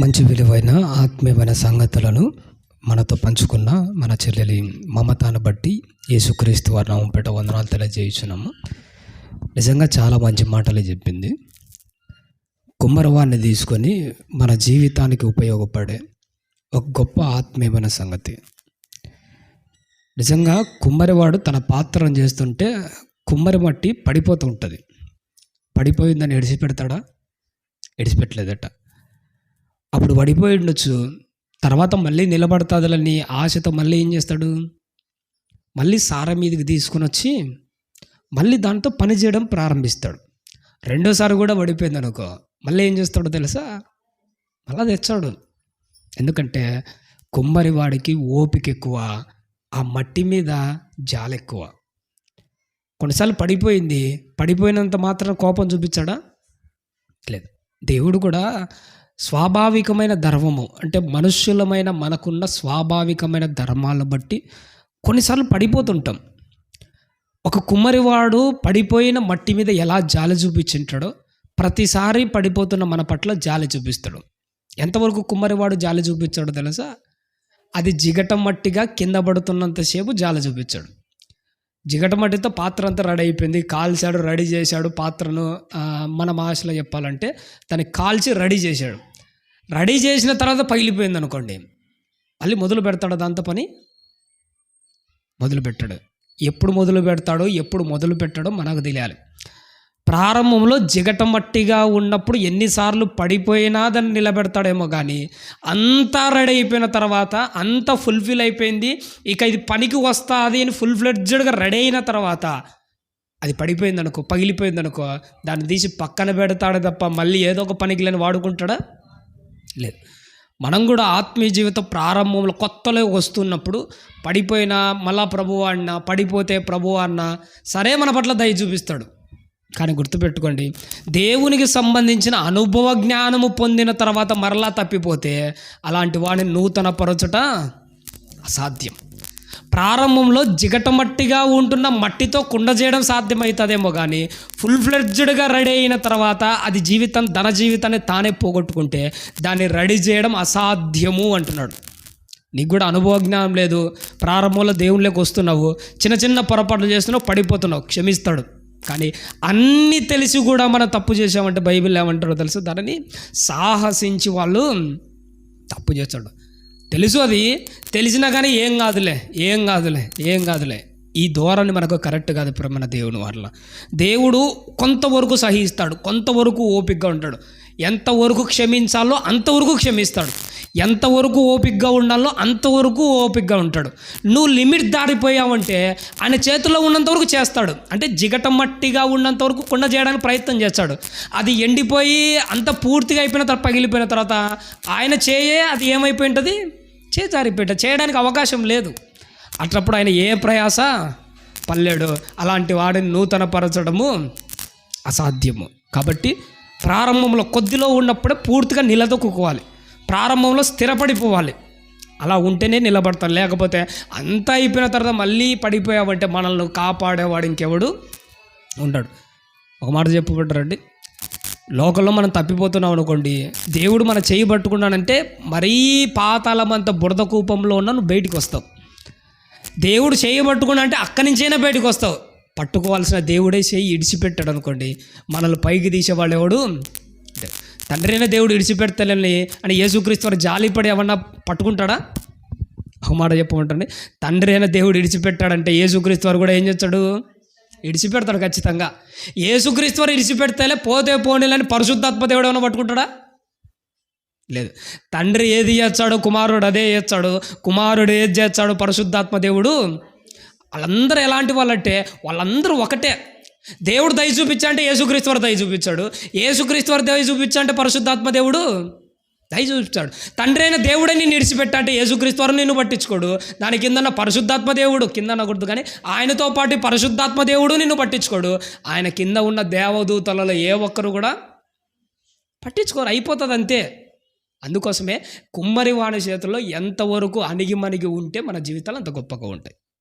మంచి విలువైన ఆత్మీయమైన సంగతులను మనతో పంచుకున్న మన చెల్లెలి మమతాను బట్టి యేసుక్రీస్తు వారి నామం పెట్ట వందనాలు తెలియజేయుచున్నాము. నిజంగా చాలా మంచి మాటలు చెప్పింది. కుమ్మరవాన్ని తీసుకొని మన జీవితానికి ఉపయోగపడే ఒక గొప్ప ఆత్మీయమైన సంగతి. నిజంగా కుమ్మరివాడు తన పాత్రను చేస్తుంటే కుమ్మరి మట్టి పడిపోతూ ఉంటుంది. పడిపోయిందని ఎడిసిపెడతాడా? ఎడిసిపెట్టలేదట. అప్పుడు పడిపోయి ఉండొచ్చు. తర్వాత మళ్ళీ నిలబడతాదులని ఆశతో మళ్ళీ ఏం చేస్తాడు? మళ్ళీ సార మీదకి తీసుకొని వచ్చి మళ్ళీ దాంతో పని చేయడం ప్రారంభిస్తాడు. రెండోసారి కూడా పడిపోయింది అనుకో. మళ్ళీ ఏం చేస్తాడో తెలుసా? మళ్ళీ తెచ్చాడు. ఎందుకంటే కుమ్మరి వాడికి ఓపిక ఎక్కువ ఆ మట్టి మీద జాల ఎక్కువ. కొన్నిసార్లు పడిపోయింది. పడిపోయినంత మాత్రం కోపం చూపించాడా? లేదు. దేవుడు కూడా స్వాభావికమైన ధర్మము అంటే మనుష్యులమైన మనకున్న స్వాభావికమైన ధర్మాలను బట్టి కొన్నిసార్లు పడిపోతుంటాం. ఒక కుమ్మరివాడు పడిపోయిన మట్టి మీద ఎలా జాలి చూపించుంటాడో ప్రతిసారి పడిపోతున్న మన పట్ల జాలి చూపిస్తాడు. ఎంతవరకు కుమ్మరివాడు జాలి చూపించాడో తెలుసా? అది జిగటం మట్టిగా కింద పడుతున్నంతసేపు జాలి చూపించాడు. జిగటమటితో పాత్ర అంతా రెడీ అయిపోయింది. కాల్చాడు రెడీ చేశాడు పాత్రను. మన భాషలో చెప్పాలంటే తనకి కాల్చి రెడీ చేశాడు. రెడీ చేసిన తర్వాత పగిలిపోయింది అనుకోండి. మళ్ళీ మొదలు పెడతాడు దాంతో పని? మొదలు పెట్టాడు. ఎప్పుడు మొదలు పెడతాడో ఎప్పుడు మొదలు పెట్టాడో మనకు తెలియాలి. ప్రారంభంలో జిగటమట్టిగా ఉన్నప్పుడు ఎన్నిసార్లు పడిపోయినా దాన్ని నిలబెడతాడేమో కానీ అంతా రెడీ అయిపోయిన తర్వాత అంతా ఫుల్ఫిల్ అయిపోయింది. ఇక ఇది పనికి వస్తుంది అని ఫుల్ ఫ్లెడ్జెడ్గా రెడీ అయిన తర్వాత అది పడిపోయింది అనుకో పగిలిపోయింది అనుకో దాన్ని తీసి పక్కన పెడతాడు తప్ప మళ్ళీ ఏదో ఒక పనికి లేని వాడుకుంటాడా? లేదు. మనం కూడా ఆత్మీయ జీవితం ప్రారంభంలో కొత్తలో వస్తున్నప్పుడు పడిపోయినా మళ్ళా ప్రభువు అన్న పడిపోతే ప్రభువు అన్న సరే మన పట్ల దయ చూపిస్తాడు. కానీ గుర్తుపెట్టుకోండి దేవునికి సంబంధించిన అనుభవ జ్ఞానము పొందిన తర్వాత మరలా తప్పిపోతే అలాంటి వాడిని నూతన పరచుట అసాధ్యం. ప్రారంభంలో జిగటమట్టిగా ఉంటున్న మట్టితో కుండ చేయడం సాధ్యమవుతుందేమో కానీ ఫుల్ ఫ్లెడ్జ్డ్గా రెడీ అయిన తర్వాత అది జీవితం ధన జీవితాన్ని తానే పోగొట్టుకుంటే దాన్ని రెడీ చేయడం అసాధ్యము అంటున్నాడు. నీకు కూడా అనుభవ జ్ఞానం లేదు ప్రారంభంలో దేవుళ్ళకి వస్తున్నావు చిన్న చిన్న పొరపాట్లు చేస్తున్నావు పడిపోతున్నావు క్షమిస్తాడు. కానీ అన్నీ తెలిసి కూడా మనం తప్పు చేసామంటే బైబిల్ ఏమంటారో తెలుసు? దానిని సాహసించి వాళ్ళు తప్పు చేస్తాడు. తెలుసు అది? తెలిసినా కానీ ఏం కాదులే ఏం కాదులే ఏం కాదులే. ఈ ధోరణి మనకు కరెక్ట్ కాదు ఇప్పుడు మన దేవుని వల్ల దేవుడు కొంతవరకు సహిస్తాడు కొంతవరకు ఓపికగా ఉంటాడు. ఎంతవరకు క్షమించాలో అంతవరకు క్షమిస్తాడు. ఎంతవరకు ఓపికగా ఉండాలో అంతవరకు ఓపికగా ఉంటాడు. నువ్వు లిమిట్ దాటిపోయావంటే ఆయన చేతిలో ఉన్నంతవరకు చేస్తాడు. అంటే జిగట మట్టిగా ఉన్నంతవరకు కుండ చేయడానికి ప్రయత్నం చేస్తాడు. అది ఎండిపోయి అంత పూర్తిగా అయిపోయిన తర్వాత పగిలిపోయిన తర్వాత ఆయన చేయే అది ఏమైపోయి ఉంటుంది చేజారిపోయి చేయడానికి అవకాశం లేదు. అట్లప్పుడు ఆయన ఏ ప్రయాస? పల్లెడు. అలాంటి వాడిని నూతనపరచడము అసాధ్యము. కాబట్టి ప్రారంభంలో కొద్దిలో ఉన్నప్పుడే పూర్తిగా నిలదొక్కుకోవాలి. ప్రారంభంలో స్థిరపడిపోవాలి. అలా ఉంటేనే నిలబడతాం. లేకపోతే అంతా అయిపోయిన తర్వాత మళ్ళీ పడిపోయావంటే మనల్ని కాపాడేవాడు ఇంకెవడు ఉండడు. ఒక మాట చెప్పబడ్డారండి లోకంలో మనం తప్పిపోతున్నాం అనుకోండి దేవుడు మన చేయి పట్టుకున్నాడంటే మరీ పాతాళమంత బురద కూపంలో ఉన్న నువ్వు బయటికి వస్తావు. దేవుడు చేయి పట్టుకున్నా అంటే అక్కడి నుంచైనా బయటకు వస్తావు. పట్టుకోవాల్సిన దేవుడే చేయి ఇడిచిపెట్టాడు అనుకోండి మనల్ని పైకి తీసేవాళ్ళు ఎవడు? తండ్రి అయిన దేవుడు ఇడిచిపెడతలేని అని యేసుక్రీస్తు వారు జాలిపడి ఏమన్నా పట్టుకుంటాడా? ఒక మాట చెప్పమంటండి తండ్రి అయిన దేవుడు ఇడిచిపెట్టాడంటే యేసుక్రీస్తు వారు కూడా ఏం చేస్తాడు? ఇడిచిపెడతాడు ఖచ్చితంగా. యేసుక్రీస్తు వారు ఇడిచిపెడతలే పోతే పోనీలని పరిశుద్ధాత్మ దేవుడు ఏమైనా పట్టుకుంటాడా? లేదు. తండ్రి ఏది చేస్తాడు కుమారుడు అదే చేస్తాడు కుమారుడు ఏది చేస్తాడు పరిశుద్ధాత్మ దేవుడు వాళ్ళందరూ ఎలాంటి వాళ్ళంటే వాళ్ళందరూ ఒకటే. దేవుడు దయ చూపించంటే యేసుక్రీస్తు వారు దయ చూపించాడు. యేసుక్రీస్తు వారు దయ చూపించంటే పరిశుద్ధాత్మ దేవుడు దయ చూపించాడు. తండ్రి అయిన దేవుడే నిన్ను ఇడిచిపెట్టా యేసుక్రీస్తు వారు నిన్ను పట్టించుకోడు. దాని కిందన్న పరిశుద్ధాత్మ దేవుడు కింద అనకూడదు కానీ ఆయనతో పాటు పరిశుద్ధాత్మ దేవుడు నిన్ను పట్టించుకోడు. ఆయన కింద ఉన్న దేవదూతలలో ఏ ఒక్కరు కూడా పట్టించుకోరు. అయిపోతుంది అంతే అందుకోసమే కుమ్మరి వాడి చేతుల్లో ఎంతవరకు అణిగిమణిగి ఉంటే మన జీవితాలు అంత గొప్పగా ఉంటాయి.